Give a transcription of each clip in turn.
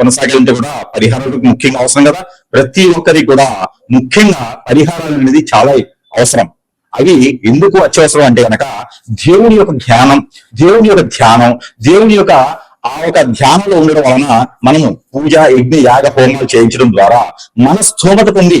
కొనసాగాలంటే కూడా పరిహారాలు ముఖ్యంగా అవసరం కదా? ప్రతి ఒక్కరికి కూడా ముఖ్యంగా పరిహారాలు అనేది చాలా అవసరం. అవి ఎందుకు అత్యవసరం అంటే కనుక దేవుని యొక్క ధ్యానం దేవుని యొక్క ధ్యానం దేవుని యొక్క ఆ యొక్క ధ్యానంలో ఉండడం వలన మనము పూజ యజ్ఞ యాగ హోమాలు చేయించడం ద్వారా మన స్థోమత పొంది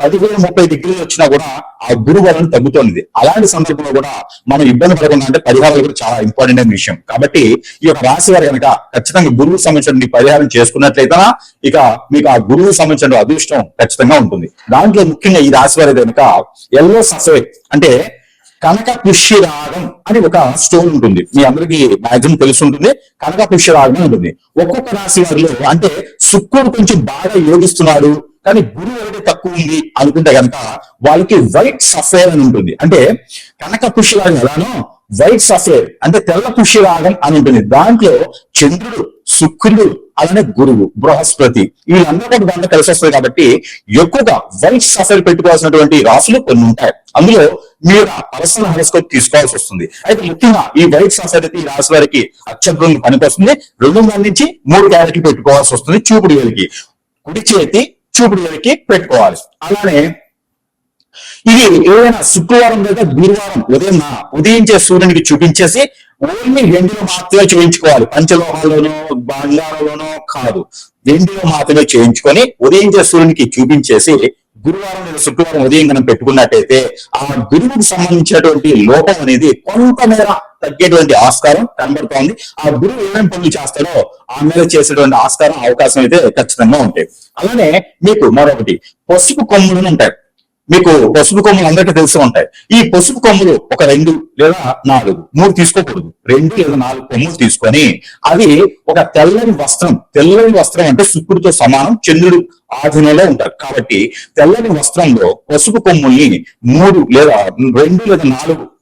పదివేల ముప్పై డిగ్రీలు వచ్చినా కూడా ఆ గురువు వలన తగ్గుతోంది. అలాంటి సందర్భంలో కూడా మనం ఇబ్బంది పడకుండా అంటే పరిహారాలు కూడా చాలా ఇంపార్టెంట్ అయిన విషయం. కాబట్టి ఈ యొక్క రాశి వారు కనుక ఖచ్చితంగా గురువు సంబంధించిన పరిహారం చేసుకున్నట్లయితే ఇక మీకు ఆ గురువు సంబంధించిన అదృష్టం ఖచ్చితంగా ఉంటుంది. దాంట్లో ముఖ్యంగా ఈ రాశి వారి కనుక ఎల్లో ససవే అంటే కనక పుష్యరాగం అని ఒక స్టోన్ ఉంటుంది. మీ అందరికి మాక్సిమం తెలిసి ఉంటుంది కనక పుష్యరాగం ఉంటుంది. ఒక్కొక్క రాశి వారిలో అంటే శుక్రుడు కొంచెం బాగా యోగిస్తున్నాడు. కానీ గురువు ఒకటి తక్కువ ఉంది అనుకుంటే కనుక వాళ్ళకి వైట్ సఫేర్ అని ఉంటుంది. అంటే కనక పుష్యరాగం ఎలానో వైట్ సఫేర్ అంటే తెల్ల పుష్యరాగం అని ఉంటుంది. దాంట్లో చంద్రుడు శుక్రుడు అలానే గురువు బృహస్పతి వీళ్ళందరూ దాంట్లో కలిసి వస్తుంది కాబట్టి ఎక్కువగా వైట్ సఫర్ పెట్టుకోవాల్సినటువంటి రాశులు కొన్ని ఉంటాయి. అందులో మీరు పర్సనల్ హెరోస్కోప్ తీసుకోవాల్సి వస్తుంది. అయితే ముఖ్యంగా ఈ వైట్ సఫర్ అయితే ఈ రాశి వారికి అత్యద్భుతంగా పనికొస్తుంది. రెండు వందల నుంచి మూడు క్యారెట్లు పెట్టుకోవాల్సి వస్తుంది. చూపుడు వేలికి. కుడి చేతి చూపుడు పెట్టుకోవాలి. అలానే ఇది ఏదైనా శుక్రవారం లేదా గురువారం ఉదయం ఉదయించే సూర్యునికి చూపించేసి ఓన్లీ వెండిలో మాత్రమే చేయించుకోవాలి. పంచలోహాల్లోనో బంగారంలోనో కాదు. వెండిలో మాత్రమే చేయించుకొని ఉదయించే సూర్యునికి చూపించేసి గురువారం లేదా శుక్రవారం ఉదయం మనం పెట్టుకున్నట్టయితే ఆ గురువుకి సంబంధించినటువంటి లోపం అనేది కొంతమేర తగ్గేటువంటి ఆస్కారం కనబడుతోంది. ఆ గురువు ఏమేమి పనులు చేస్తాడో ఆ మీద చేసేటువంటి ఆస్కారం అవకాశం అయితే ఖచ్చితంగా ఉంటాయి. అలానే మీకు మరొకటి పసుపు కొమ్ములు ఉంటాయి. మీకు పసుపు కొమ్ములు అందరికీ తెలిసి ఉంటాయి. ఈ పసుపు కొమ్ములు ఒక రెండు లేదా నాలుగు మూడు తీసుకోకూడదు. రెండు లేదా నాలుగు కొమ్ములు తీసుకొని అవి ఒక తెల్లని వస్త్రం తెల్లని వస్త్రం అంటే శుక్రుడితో సమానం చంద్రుడు ఆధీనంలో ఉంటారు. కాబట్టి తెల్లని వస్త్రంలో పసుపు కొమ్ముల్ని మూడు లేదా రెండు లేదా నాలుగు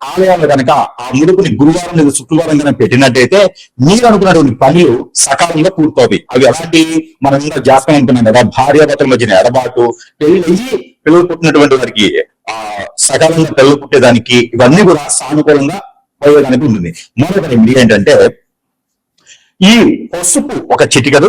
ఆలయాలు కనుక ఆ ముడుపుని గురువారం లేదా శుక్రవారం కనుక పెట్టినట్టయితే మీరు అనుకున్నటువంటి పనులు సకాలంలో పూర్తవుతాయి. అవి ఎలాంటి మనం ఇంకా జాతకం ఉంటున్నాం కదా భార్యాభర్తల మధ్యన ఎడబాటు పెళ్ళి అయ్యి పిల్లలు పుట్టినటువంటి వారికి ఆ సకాలంలో పిల్లలు పుట్టేదానికి ఇవన్నీ కూడా సానుకూలంగా పోయేదానికి ఉంటుంది. మరొక ఏంటంటే ఈ పసుపు ఒక చిటికలు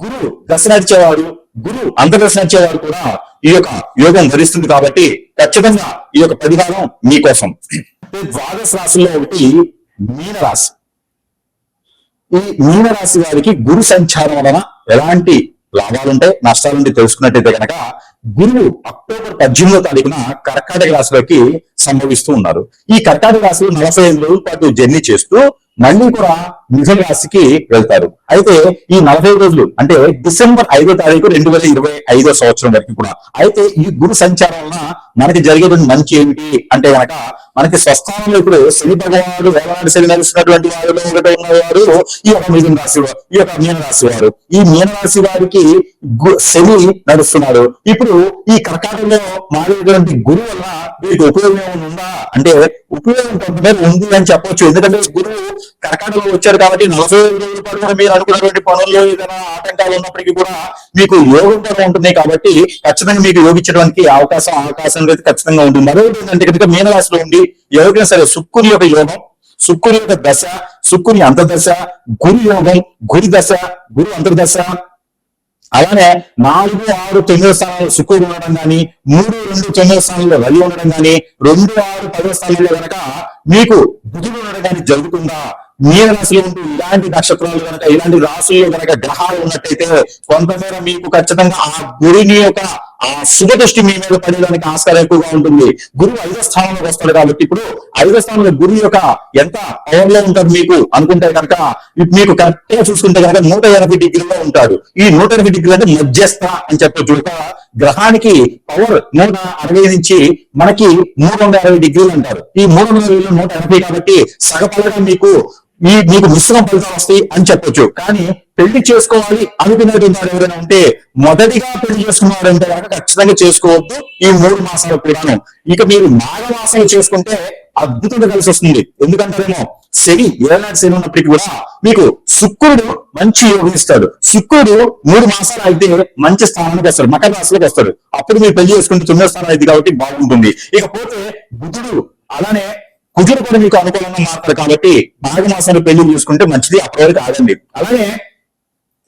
గురువు దశ నడిచేవాడు గురువు అంతర్దశ నడిచేవాడు కూడా ఈ యొక్క యోగం ధరిస్తుంది కాబట్టి ఖచ్చితంగా ఈ యొక్క పరిహారం మీకోసం ద్వాదశ రాశుల్లో ఒకటి మీనరాశి. ఈ మీనరాశి వారికి గురు సంచారం వలన ఎలాంటి లాభాలుంటాయి నష్టాలుంటే తెలుసుకున్నట్టయితే కనుక గురువు అక్టోబర్ పద్దెనిమిదో తారీఖున కర్కాటక రాశిలోకి సంభవిస్తూ ఉన్నారు. ఈ కర్కాటక రాశిలో నలభై ఐదు రోజుల పాటు జర్నీ చేస్తూ మళ్ళీ కూడా మిథున రాశికి వెళ్తారు. అయితే ఈ నలభై రోజులు అంటే డిసెంబర్ ఐదో తారీఖు రెండు వేల ఇరవై ఐదో సంవత్సరం వరకు కూడా. అయితే ఈ గురు సంచారం వలన మనకి జరిగేటువంటి మంచి ఏమిటి అంటే కనుక మనకి స్వస్థానంలో ఇప్పుడు శని భగవానుడు వేలాడి శని నడుస్తున్నటువంటి వారిలో ఒకటి ఉన్నవారు ఈ యొక్క మిథున రాశి ఈ యొక్క మీన రాశి వారు. ఈ మీన రాశి వారికి గు- శని నడుస్తున్నాడు. ఇప్పుడు ఈ కర్కాటకంలో మారేటువంటి గురువు వల్ల వీరికి ఉపయోగం ఏమైనా ఉందా? అంటే ఉపయోగం కొంతమేర ఉంది అని చెప్పొచ్చు. ఎందుకంటే గురువు కర్కాటకంలో వచ్చారు కాబట్టి నలభై ఐదు రోజుల పాటు మీరు అనుకున్నటువంటి పనుల్లో ఏదైనా ఆటంకాలు ఉన్నప్పటికీ కూడా మీకు యోగం కూడా ఉంటుంది కాబట్టి ఖచ్చితంగా మీకు యోగించడానికి అవకాశం అవకాశం అనేది ఖచ్చితంగా ఉంటుంది. మరొకటి ఏంటంటే కనుక మీనరాశిలో ఉండి ఎవరికైనా సరే శుక్రుని యొక్క యోగం శుక్రుని యొక్క దశ శుక్రుని అంతర్దశ గురు యోగం గురి దశ గురు అంతర్దశ. అలానే నాలుగు ఆరు తొమ్మిదో స్థానంలో శుక్రుడు ఉండడం కానీ మూడు రెండు తొమ్మిదో స్థానంలో రవి ఉండడం కానీ రెండు ఆరు పదో స్థానంలో కనుక మీకు బుధుడు ఉండడం కానీ జరుగుతుందా? మీన రాశిలో ఉంటూ ఇలాంటి నక్షత్రాలు కనుక ఇలాంటి రాశుల్లో కనుక గ్రహాలు ఉన్నట్టయితే కొంతమేర మీకు ఖచ్చితంగా ఆ గురిని యొక్క ఆ శుభ దృష్టి మీ మీద పడేదానికి ఆస్కారం ఎక్కువగా ఉంటుంది. గురువు ఐదో స్థానంలోకి వస్తాడు కాబట్టి ఇప్పుడు ఐదో స్థానంలో గురువు యొక్క ఎంత పవర్లో మీకు అనుకుంటే కనుక ఇప్పుడు మీకు కరెక్ట్గా చూసుకుంటే కనుక నూట ఎనభై డిగ్రీలో ఉంటాడు. ఈ నూట ఎనభై డిగ్రీ అంటే మధ్యస్థ అని చెప్పొచ్చు. ఒక గ్రహానికి పవర్ నూట అరవై నుంచి మనకి మూడు వందల అరవై డిగ్రీలు అంటారు. ఈ మూడు వందల నూట ఎనభై కాబట్టి సగపలగా మీకు ఈ మీకు మిశ్రమ ఫలితాలు వస్తాయి అని చెప్పొచ్చు. కానీ పెళ్ళి చేసుకోవాలి అనుకునేటువంటి ఎవరైనా ఉంటే మొదటిగా పెళ్ళి చేసుకున్నారంటే కనుక ఖచ్చితంగా చేసుకోవద్దు. ఈ మూడు మాసాల కూడాను ఇక మీరు మాఘ చేసుకుంటే అద్భుతంగా కలిసి వస్తుంది. ఎందుకంటేనేమో శని ఏనాటి శని ఉన్నప్పటికీ కూడా మీకు శుక్రుడు మంచి యోగం ఇస్తాడు. శుక్రుడు మూడు మాసాలు అయితే మంచి స్థానానికి వస్తాడు మకర రాశిలోకి వస్తాడు. అప్పుడు మీరు పెళ్ళి చేసుకుంటే తొమ్మిదో స్థానం అయింది కాబట్టి బాగుంటుంది. ఇకపోతే బుధుడు అలానే కుజుడు కూడా మీకు అనుకూలంగా మారుతాడు కాబట్టి మాఘ పెళ్ళి చూసుకుంటే మంచిది అప్పటి వరకు ఆగండి. అలానే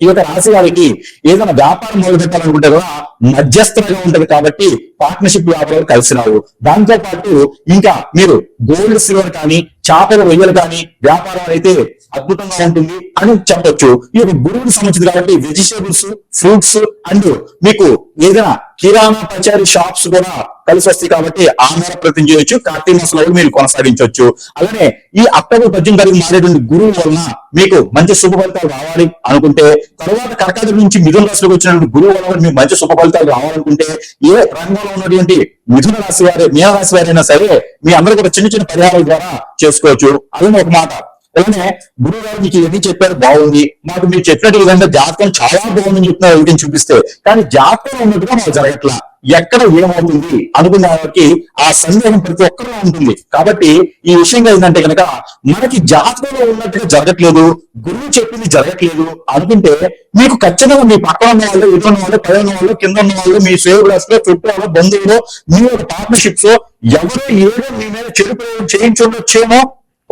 ఈ యొక్క రాశి వారికి ఏదైనా వ్యాపారం మొదలు పెట్టాలనుకుంటే కూడా మధ్యస్థంగా ఉంటది కాబట్టి పార్ట్నర్షిప్ వ్యాపారాలు కలిసి రావు దాంతో పాటు ఇంకా మీరు గోల్డ్ సిల్వర్ కానీ చేపల రొయ్యలు కానీ వ్యాపారాలు అయితే అద్భుతంగా ఉంటుంది అని చెప్పొచ్చు. ఇవి గురువుకి సంబంధించింది కాబట్టి వెజిటేబుల్స్ ఫ్రూట్స్ అండ్ మీకు ఏదైనా కిరాణా పచారీ షాప్స్ కూడా కలిసి వస్తాయి కాబట్టి ఆ మేర చేయొచ్చు. కార్తీక మాసంలో మీరు కొనసాగించవచ్చు. అలానే ఈ అక్టోబర్ పద్దెనిమిది తారీఖు మారేటువంటి గురువు వలన మీకు మంచి శుభ ఫలితాలు రావాలి అనుకుంటే తర్వాత కర్కాటక నుంచి మిథున రాశిలోకి వచ్చినటువంటి గురువు వలన మీకు మంచి శుభ ఫలితాలు రావాలనుకుంటే ఏ రంగంలో ఉన్నటువంటి మిథున రాశి వారి మీన రాశి వారైనా సరే మీ అందరూ కూడా చిన్న చిన్న పరిహారాల ద్వారా చేసుకోవచ్చు. అలానే ఒక మాట. అలానే గురువు గారు మీకు ఇవన్నీ చెప్పారు? బాగుంది. మాకు మీరు చెప్పినట్టు విధంగా జాతకం చాలా బాగుందని చెప్తున్నారు ఎవరికైనా చూపిస్తే. కానీ జాతకం ఉన్నట్టుగా మాకు జరగట్లా. ఎక్కడ ఏమవుతుంది? అనుకున్న వారికి ఆ సందేహం ప్రతి ఒక్కరూ ఉంటుంది. కాబట్టి ఈ విషయంగా ఏంటంటే కనుక మనకి జాతకంలో ఉన్నట్టుగా జరగట్లేదు. గురువు చెప్పింది జరగట్లేదు అనుకుంటే మీకు ఖచ్చితంగా మీ పక్కన ఉన్న వాళ్ళు ఇటు ఉన్న వాళ్ళు పై ఉన్న వాళ్ళు కింద ఉన్న వాళ్ళు మీ సేవకులు చుట్టూ వాళ్ళు బంధువులు మీ యొక్క పార్ట్నర్షిప్స్ ఎవరో ఏదో మీ మీద చెడు ప్రయోగం చేయించుండొచ్చేమో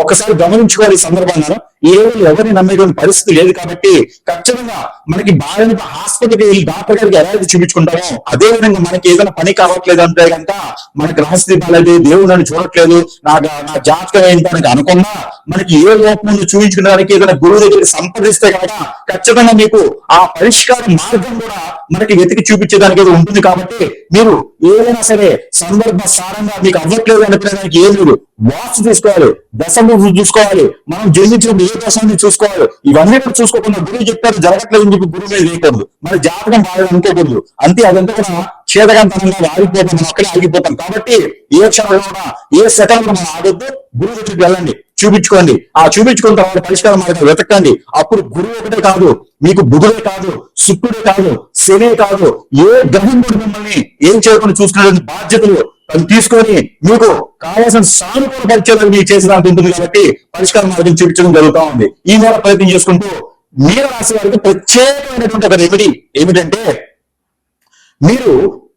ఒకసారి గమనించుకోవాలి ఈ సందర్భంగా ఈ రోజు ఎవరిని నమ్మేటువంటి పరిస్థితి లేదు కాబట్టి ఖచ్చితంగా మనకి బాగా హాస్పిటల్కి వెళ్ళి డాక్టర్ గారికి ఎలా అయితే చూపించుకుంటామో అదే విధంగా మనకి ఏదైనా పని కావట్లేదు అంటే కనుక మనకి రహస్య బాగాలేదు దేవుడు నన్ను చూడట్లేదు నా నా జాతకం ఏంటని అనుకున్నా మనకి ఏ లోపం చూపించుకోవడానికి ఏదైనా గురువు దగ్గర సంప్రదిస్తే కనుక ఖచ్చితంగా మీకు ఆ పరిష్కార మార్గం కూడా మనకి వెతికి చూపించేదానికి ఏదో ఉంటుంది కాబట్టి మీరు ఏదైనా సరే సందర్భ సారంగా మీకు అవ్వట్లేదు అనుకునేదానికి ఏం లేదు. వాస్తు చూసుకోవాలి దశ చూసుకోవాలి మనం జన్మించిన ఏ దోషాన్ని చూసుకోవాలి. ఇవన్నీ కూడా చూసుకోకుండా గురువు చెప్పారు జరగట్లేదు అని చెప్పి గురువు మీద వేయకూడదు. మన జాతకం బాగా అనుకోకూడదు. అంతే అదంతా కూడా చేతకంతనంగా ఆగిపోతాం మనం అక్కడే ఆగిపోతాం. కాబట్టి ఏ క్షణంలో కూడా ఏ సెకండ్ మనం ఆగొద్దు. గురువు దగ్గరికి వెళ్ళండి చూపించుకోండి. ఆ చూపించుకున్న తర్వాత పరిష్కారం మార్గం వెతకండి. అప్పుడు గురువు ఒకటే కాదు మీకు బుధుడే కాదు శుక్రుడే కాదు శనే కాదు ఏ గ్రహం కూడా మిమ్మల్ని ఏం చేయకుండా చూసుకునే బాధ్యతలు అది తీసుకొని మీకు కావాల్సిన సానుకూల పరిచయాలు మీకు చేసేదానికి ఉంటుంది కాబట్టి పరిష్కార మార్గం చూపించడం జరుగుతూ ఉంది. ఈ మేర ప్రయత్నం చేసుకుంటూ మీన రాశి వారికి ప్రత్యేకమైనటువంటి ఒక రెమెడీ ఏమిటంటే మీరు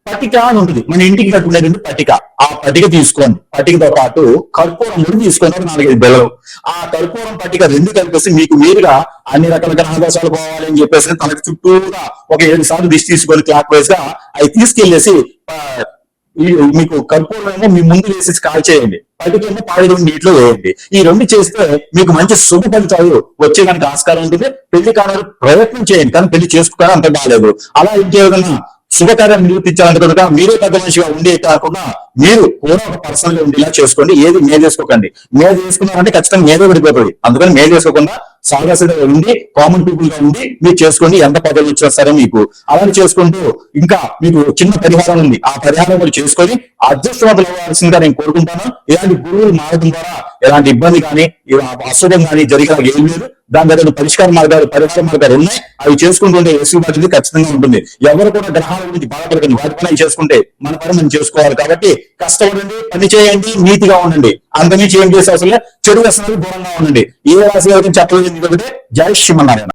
పటిక అని ఉంటుంది. మన ఇంటికి కట్టుకునేటువంటి పటిక. ఆ పటిక తీసుకోండి. పటికతో పాటు కర్పూరం కూడా తీసుకోండి. ఒక నాలుగైదు బెల్లం ఆ కర్పూరం పటిక రెండు కలిపేసి మీకు మీరుగా అన్ని రకాల గ్రహదోషాలు పోవాలి అని చెప్పేసి తనకి చుట్టూగా ఒక ఏడు సార్లు దిష్టి తీసుకొని క్లాక్ వైజ్గా అవి తీసుకెళ్ళేసి మీకు కర్పూరం మీ ముందు వేసేసి కాల్ చేయండి. పటికేమో పాడేది నీటిలో వేయండి. ఈ రెండు చేస్తే మీకు మంచి శుభ ఫలితాలు వచ్చేదానికి ఆస్కారం ఉంటుంది. పెళ్ళి కావాలని ప్రయత్నం చేయండి. కానీ పెళ్ళి చేసుకోవడం అంత బాగాలేదు. అలా ఇంకేదైనా శుభకార్యం నిరూపించాలంటే కనుక మీరే పెద్ద మనిషిగా ఉండే కాకుండా మీరు కూడా ఒక పర్సనల్గా ఉండేలా చేసుకోండి. ఏది మేలు చేసుకోకండి. మేలు చేసుకున్నారంటే ఖచ్చితంగా మేదే పడిపోతుంది. అందుకని మేలు చేసుకోకుండా సాదాసీదా ఉండి కామన్ పీపుల్గా ఉండి మీరు చేసుకోండి ఎంత పదవులు వచ్చినా సరే మీకు. అలా చేసుకుంటూ ఇంకా మీకు చిన్న పరిహారం ఉంది. ఆ పరిహారం కూడా చేసుకొని అదృష్టవంతులు అవ్వాల్సిందిగా నేను కోరుకుంటాను. ఇలాంటి గురువులు మారడం ద్వారా ఎలాంటి ఇబ్బంది కానీ ఇలా కానీ జరిగిన ఏం లేదు. దాని దగ్గర పరిష్కార మార్గాలు పరిష్కార మార్గాలు ఉన్నాయి అవి చేసుకుంటుంటే వెసులుబాటు ఖచ్చితంగా ఉంటుంది. ఎవరు కూడా గ్రహాల గురించి బాధపడకండి. వాటి పని చేసుకుంటే మన పని మనం చేసుకోవాలి కాబట్టి కష్టపడండి పని చేయండి నీతిగా ఉండండి. అంతమించి ఏం చేసే అసలు చెడు వ్యసనాలు దూరంగా ఉండండి. ఏ రాశి వారికి చెప్పలేదు ఎందుకంటే జై శ్రీమన్నారాయణ